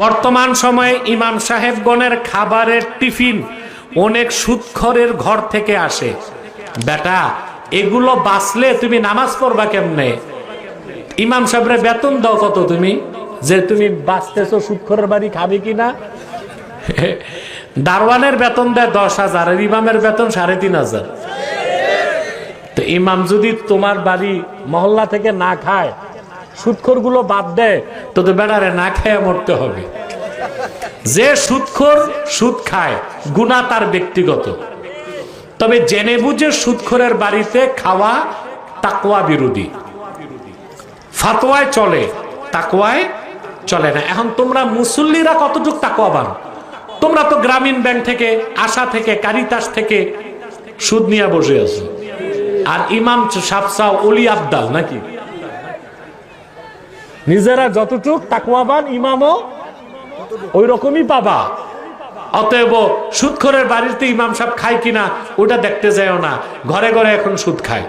বর্তমান সময়ে ইমাম সাহেবগণের খাবারের টিফিন অনেক সুৎখরের ঘর থেকে আসে। বেটা, এগুলো বাঁচলে তুমি নামাজ পড়বা কেমনে? ইমাম সাহেবের বেতন দাও কত তুমি? যে তুমি বাঁচতেছো সুৎখরের বাড়ি খাবে কিনা? দারওয়ানের বেতন দেয় দশ হাজার, আর ইমামের বেতন সাড়ে তিন হাজার। তো ইমাম যদি তোমার বাড়ি মহল্লা থেকে না খায় সুৎখরগুলো বাদ দেয় তো তো বেড়ারে না খেয়ে মরতে হবে। যে সুৎখর সুদ খায়, গুণা তার ব্যক্তিগত। তবে জেনে বুঝে সুৎখরের বাড়িতে খাওয়া তাকওয়া বিরোধী। ফাতোয়ায় চলে, তাকওয়ায় চলে না। এখন তোমরা মুসল্লিরা কতটুক তাকওয়াবান? তোমরা তো গ্রামীণ ব্যাংক থেকে, আশা থেকে, কারিতাস থেকে সুদ নিয়ে বসে আছো। আর ইমাম সাফসাও অলি আবদাল নাকি? নিজেরা যতটুক তাকুয়াবান ইমামও ওই রকমই পাবা। অতএব সুদখরের বাড়িতে ইমাম সাহেব খায় কিনা, ওটা দেখতে যায়ও না। ঘরে ঘরে এখন সুদ খায়।